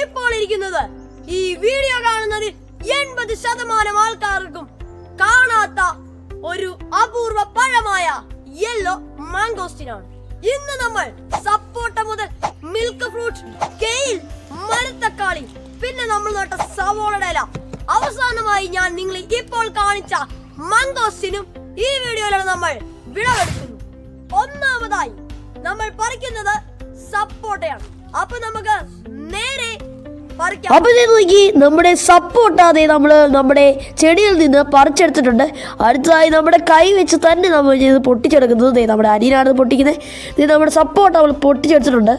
ഇപ്പോൾ ഇരിക്കുന്നത് ഈ വീഡിയോ കാണുന്നതിൽ എൺപത് ശതമാനം ആൾക്കാർക്കും കാണാത്ത ഒരു അപൂർവ പഴമായ യെല്ലോ മാംഗോസ്റ്റിനാണ് ഇന്ന് നമ്മൾ സപ്പോട്ട മുതൽ മിൽക്ക് ഫ്രൂട്ട് കെയിൽ മരത്തക്കാളി പിന്നെ നമ്മൾ നട്ട സവോളയുടെ ഇല. അവസാനമായി ഞാൻ നിങ്ങൾ ഇപ്പോൾ കാണിച്ച മംഗോസ്റ്റിനും ഈ വീഡിയോയിലാണ് നമ്മൾ വിളവെടുക്കുന്നു. ഒന്നാമതായി നമ്മൾ പറിക്കുന്നത് സപ്പോട്ടയാണ്. അപ്പൊ നമുക്ക് പറിക്കാം. അപ്പൊ ഇത് നോക്കി നമ്മുടെ സപ്പോർട്ടാതെ നമ്മൾ നമ്മുടെ ചെടിയിൽ നിന്ന് പറിച്ചെടുത്തിട്ടുണ്ട്. അടുത്തതായി നമ്മുടെ കൈ വെച്ച് തന്നെ നമ്മൾ ഇത് പൊട്ടിച്ചെടുക്കുന്നത് നമ്മുടെ അരിയിലാണ് പൊട്ടിക്കുന്നത്. ഇത് നമ്മുടെ സപ്പോർട്ട് നമ്മൾ പൊട്ടിച്ചെടുത്തിട്ടുണ്ട്.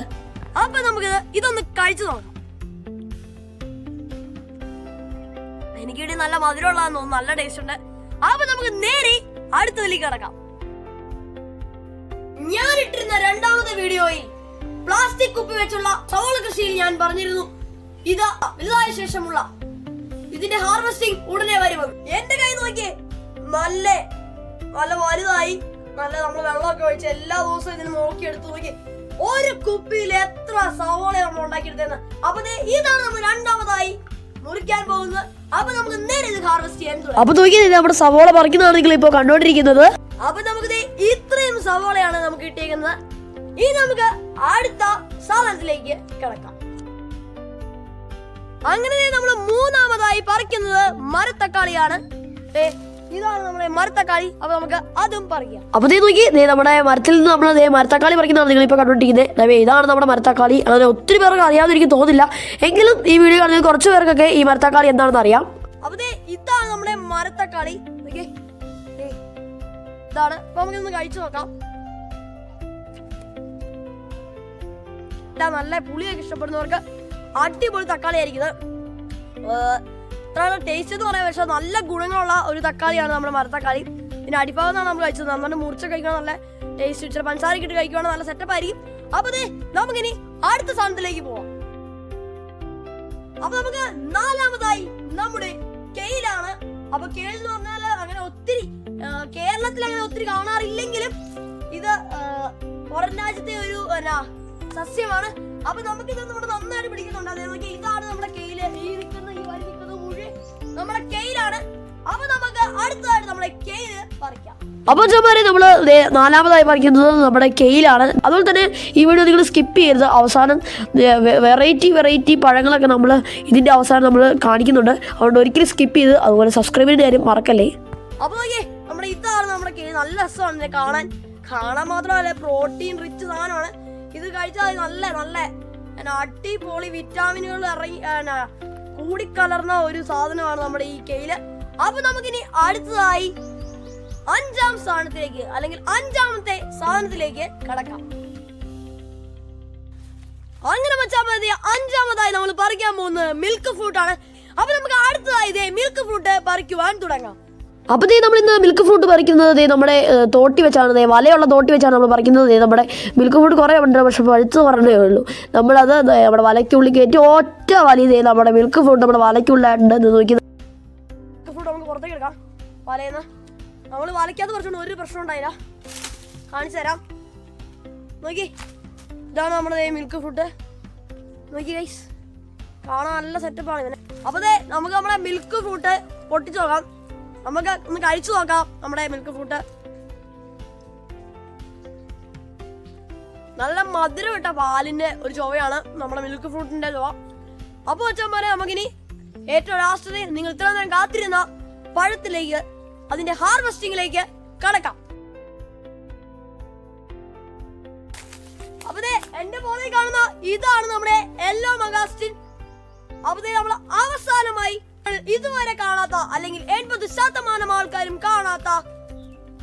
അപ്പൊ നമുക്ക് ഇതൊന്ന് കഴിച്ചു നോക്കാം. എനിക്കിവിടെ നല്ല മധുരമുള്ളതെന്ന് തോന്നുന്നു. നല്ല ടേസ്റ്റ് ഉണ്ട്. അപ്പൊ നമുക്ക് നേരെ അടുത്തതിലേക്ക് കിടക്കാം. ഞാൻ ഇട്ടിരുന്ന രണ്ടാമത്തെ വീഡിയോയിൽ പ്ലാസ്റ്റിക് കുപ്പി വെച്ചുള്ള ചോള കൃഷിയിൽ ഞാൻ പറഞ്ഞിരുന്നു. ഇത് വലുതായ ശേഷമുള്ള. ഇതിന്റെ ഹാർവെസ്റ്റിംഗ് ഉടനെ വരുമെന്ന് എന്റെ കൈ നോക്കിയേ. നല്ല നല്ല വലുതായി. നല്ല നമ്മൾ വെള്ളമൊക്കെ ഒഴിച്ച് എല്ലാ ദിവസവും ഇതിന് നോക്കി എടുത്ത് നോക്കി. ഒരു കുപ്പിയിൽ എത്ര സവോള നമ്മൾ ഉണ്ടാക്കിയെടുത്തെന്ന് അപ്പൊ ഇതാണ് നമ്മൾ രണ്ടാമതായി മുറിക്കാൻ പോകുന്നത്. അപ്പൊ നമുക്ക് നേരെ ഇത് ഹാർവെസ്റ്റ് ചെയ്യാൻ തുടങ്ങി. അപ്പൊ നോക്കി ഇത് നമ്മുടെ സവോള പറിക്കുന്നതാണ് നിങ്ങൾ ഇപ്പൊ കണ്ടുകൊണ്ടിരിക്കുന്നത് അപ്പൊ നമുക്ക് ഇത്രയും സവോളയാണ് നമുക്ക് കിട്ടിയിരിക്കുന്നത് ഇനി നമുക്ക് അടുത്ത സാധനത്തിലേക്ക് കിടക്കാം. അങ്ങനെ നമ്മൾ മൂന്നാമതായി പറിക്കുന്നത് മരത്തക്കാളിയാണ്. ഇതാണ് നമ്മുടെ മരത്തക്കാളി. അപ്പൊ നമുക്ക് അതും പറയാം അപ്പൊ നോക്കി നമ്മുടെ മരത്തിൽ നിന്ന് നമ്മൾ മരത്തക്കാളി പറിക്കുന്നതാണ് നിങ്ങൾ ഇപ്പൊ കണ്ടുകൊണ്ടിരിക്കുന്നത് ഇതാണ് നമ്മുടെ മരത്തക്കാളി. അങ്ങനെ ഒത്തിരി പേർക്ക് അറിയാമെന്ന് എനിക്ക് തോന്നില്ല എങ്കിലും ഈ വീഡിയോ കാണുന്ന കുറച്ച് പേർക്കൊക്കെ ഈ മരത്തക്കാളി എന്താണെന്ന് അറിയാം. അപ്പൊ ഇതാണ് നമ്മുടെ മരത്തക്കാളി. ഇതാണ്. അപ്പൊ നമുക്കിതൊന്ന് കഴിച്ചു നോക്കാം. നല്ല പുളിയൊക്കെ ഇഷ്ടപ്പെടുന്നവർക്ക് അടിപൊളി തക്കാളി ആയിരിക്കുന്നത് ടേസ്റ്റ് എന്ന് പറയാൻ പക്ഷേ നല്ല ഗുണങ്ങളുള്ള ഒരു തക്കാളിയാണ് നമ്മുടെ മരത്തക്കാളി പിന്നെ അടിഭാഗത്താണ് നമ്മൾ കഴിച്ചത്. നന്നായിട്ട് മുറിച്ച് കഴിക്കണം നല്ല ടേസ്റ്റ് ഇച്ചിരി പഞ്ചസാര ഇട്ട് കഴിക്കുവാണെങ്കിൽ നല്ല സെറ്റപ്പ് ആയിരിക്കും. അപ്പൊ നമുക്കിനി അടുത്ത സാധനത്തിലേക്ക് പോവാം. അപ്പൊ നമുക്ക് നാലാമതായി നമ്മുടെ കെയിലാണ്. അപ്പൊ കെയിൽ എന്ന് പറഞ്ഞാൽ അങ്ങനെ ഒത്തിരി കേരളത്തിൽ അങ്ങനെ ഒത്തിരി കാണാറില്ലെങ്കിലും ഇത് പുറം രാജ്യത്തെ ഒരു എന്നാ സസ്യമാണ്. അപ്പൊ നമുക്ക് ഇത് നമ്മുടെ നന്നായിട്ട് പിടിക്കുന്നുണ്ട്. അതേപോലെ ഇതാണ് നമ്മുടെ കെയിൽ. ഈ നിൽക്കുന്ന ഈ വരി നിൽക്കുന്നത് മുഴുവൻ നമ്മുടെ കെയിലാണ്. അപ്പൊ നമുക്ക് അടുത്തതായിട്ട് നമ്മുടെ കെയിൽ പറിക്കാം. അപ്പോൾ ചുമ്മാരെ നമ്മൾ നാലാമതായി പറിക്കുന്നത് നമ്മുടെ കെയിലാണ്. അതുപോലെ തന്നെ ഈ വീഡിയോ നിങ്ങൾ സ്കിപ്പ് ചെയ്യരുത്. അവസാനം വെറൈറ്റി വെറൈറ്റി പഴങ്ങളൊക്കെ നമ്മൾ ഇതിന്റെ അവസാനം നമ്മൾ കാണിക്കുന്നുണ്ട്. അതുകൊണ്ട് ഒരിക്കലും സ്കിപ്പ് ചെയ്ത് അതുപോലെ സബ്സ്ക്രൈബിന്റെ കാര്യം മറക്കല്ലേ. അപ്പൊ നോക്കിയേ നമ്മുടെ ഇതാണ് നമ്മുടെ കെയിൽ നല്ല രസമാണ് കാണാൻ. കാണാൻ മാത്രമല്ല പ്രോട്ടീൻ റിച്ച് സാധനമാണ്. ഇത് കഴിച്ചാൽ നല്ല നല്ല. അടിപൊളി വിറ്റാമിനുകൾ ഇറങ്ങി കൂടിക്കലർന്ന ഒരു സാധനമാണ് നമ്മുടെ ഈ കെയിൽ. അപ്പൊ നമുക്കിനി അടുത്തതായി അഞ്ചാം സ്ഥാനത്തിലേക്ക് അല്ലെങ്കിൽ അഞ്ചാമത്തെ സാധനത്തിലേക്ക് കടക്കാം. അങ്ങനെ വെച്ചാൽ മതി അഞ്ചാമതായി നമ്മൾ പറിക്കാൻ പോകുന്നത് മിൽക്ക് ഫ്രൂട്ട് ആണ്. അപ്പൊ നമുക്ക് അടുത്തതായി ഇതേ മിൽക്ക് ഫ്രൂട്ട് പറിക്കുവാൻ തുടങ്ങാം. അപ്പോൾ ദേ നമ്മൾ ഇന്ന് മിൽക്ക് ഫ്രൂട്ട് പറിക്കുന്നത് ദേ നമ്മുടെ തോട്ടി വെച്ചാണ്. ദേ വലയുള്ള തോട്ടി വെച്ചാണ് നമ്മൾ പറിക്കുന്നത്. ദേ നമ്മുടെ മിൽക്ക് ഫ്രൂട്ട് കുറേ ഉണ്ട്. പക്ഷെ പഴുത്ത് പറഞ്ഞേ ഉള്ളൂ. നമ്മളത് നമ്മുടെ വലയ്ക്കുള്ളിൽ കയറ്റി ഒറ്റ വലി ദേ നമ്മുടെ മിൽക്ക് ഫ്രൂട്ട് നമ്മുടെ വലയ്ക്കുള്ളിലായിട്ടുണ്ട് എന്ന് നോക്കി മിൽക്ക് ഫ്രൂട്ട് നമുക്ക് പുറത്തേക്ക് എടുക്കാം. വലയെന്ന്. നമ്മൾ വലയ്ക്കാത്ത കുറച്ചുകൊണ്ട് ഒരു പ്രശ്നം ഉണ്ടായില്ല. കാണിച്ചു തരാം. നോക്കി. ഇതാണ് നമ്മുടെ മിൽക്ക് ഫ്രൂട്ട് നോക്കി ഗൈസ് കാണാൻ നല്ല സെറ്റപ്പാണ് ഇവനെ. അപ്പോൾ നമുക്ക് നമ്മുടെ മിൽക്ക് ഫ്രൂട്ട് പൊട്ടിച്ചു നോക്കാം. നമുക്ക് ഒന്ന് കഴിച്ചു നോക്കാം നമ്മുടെ മിൽക്ക് ഫ്രൂട്ട് നല്ല മധുരം ഇട്ട പാലിന്റെ ഒരു ചുവയാണ് നമ്മുടെ മിൽക്ക് ഫ്രൂട്ടിന്റെ ചുവ. അപ്പൊ വെച്ചാൽ നമുക്കിനി ഏറ്റവും ലാസ്റ്റ് നിങ്ങൾ ഇത്ര നേരം കാത്തിരുന്ന പഴത്തിലേക്ക് അതിന്റെ ഹാർവെസ്റ്റിംഗിലേക്ക് കടക്കാം. അപ്പതേ എന്റെ പോലെ കാണുന്ന ഇതാണ് നമ്മുടെ യെല്ലോ മഗാസ്റ്റിൻ അപ്പതേ നമ്മൾ അവസാനമായി ഇതുവരെ കാണാത്ത അല്ലെങ്കിൽ എൺപത് ശതമാനം ആൾക്കാരും കാണാത്ത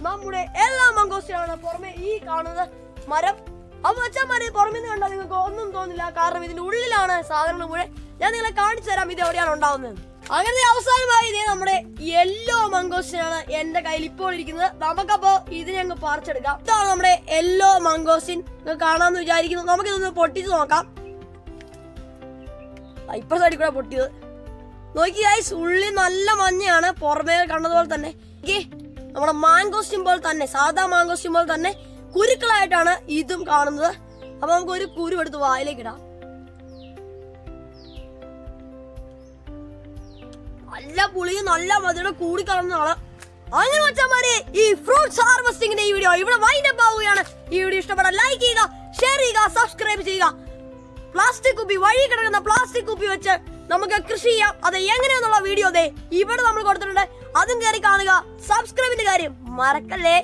നമ്മുടെ എല്ലാ മംഗോസ്റ്റിനാണ് പുറമെ ഈ കാണുന്നത് മരം. വെച്ചാൽ മരം പുറമെ നിന്ന് കണ്ടാൽ നിങ്ങൾക്ക് ഒന്നും തോന്നില്ല. കാരണം ഇതിന്റെ ഉള്ളിലാണ് സാധനങ്ങൾ മുഴുവൻ. ഞാൻ നിങ്ങളെ കാണിച്ചു തരാം ഇത് എവിടെയാണ് ഉണ്ടാവുന്നത്. അങ്ങനെ അവസാനമായി ഇതേ നമ്മുടെ യെല്ലോ മംഗോസിനാണ് എന്റെ കയ്യിൽ ഇപ്പോൾ ഇരിക്കുന്നത്. നമുക്കപ്പോ ഇതിനെ അങ്ങ് പറിച്ചെടുക്കാം. ഇതാണ് നമ്മുടെ യെല്ലോ മംഗോസിൻ. കാണാന്ന് വിചാരിക്കുന്നു. നമുക്കിതൊന്ന് പൊട്ടിച്ച് നോക്കാം. ഇപ്പൊ സൈഡിൽ കൂടെ പൊട്ടിയത്. നോക്കി ഗൈസ് ഉള്ളി നല്ല മഞ്ഞയാണ്. പുറമേ കണ്ടതുപോലെ തന്നെ. നമ്മുടെ മാങ്കോസ്റ്റിൻ പോലെ തന്നെ സാധാ മാങ്കോസ്റ്റിൻ പോലെ തന്നെ കുരുക്കളായിട്ടാണ് ഇതും കാണുന്നത്. അപ്പൊ നമുക്ക് ഒരു കുരു എടുത്ത് വായിലേക്ക് ഇടാം. നല്ല പുളിയും നല്ല മധുരം കൂടി ആളാ. അങ്ങനെ വെച്ചാൽ ഈ ഫ്രൂട്ട്സ് ഹാർവെസ്റ്റിംഗിന്റെ ഈ വീഡിയോ ഇവിടെ വൈൻഡപ്പ് ആവുകയാണ്. ഈ വീഡിയോ ഇഷ്ടപ്പെടാൻ ലൈക്ക് ചെയ്യുക ഷെയർ ചെയ്യുക സബ്സ്ക്രൈബ് ചെയ്യുക. പ്ലാസ്റ്റിക് കുപ്പി വഴി കിടക്കുന്ന പ്ലാസ്റ്റിക് കുപ്പി വെച്ച് നമുക്ക് കൃഷി ചെയ്യാം. അത് എങ്ങനെയാന്നുള്ള വീഡിയോ ദേ ഇവിടെ നമ്മൾ കൊടുത്തിട്ടുണ്ട്. അതും കയറി കാണുക. സബ്സ്ക്രൈബിന്റെ കാര്യം മറക്കല്ലേ?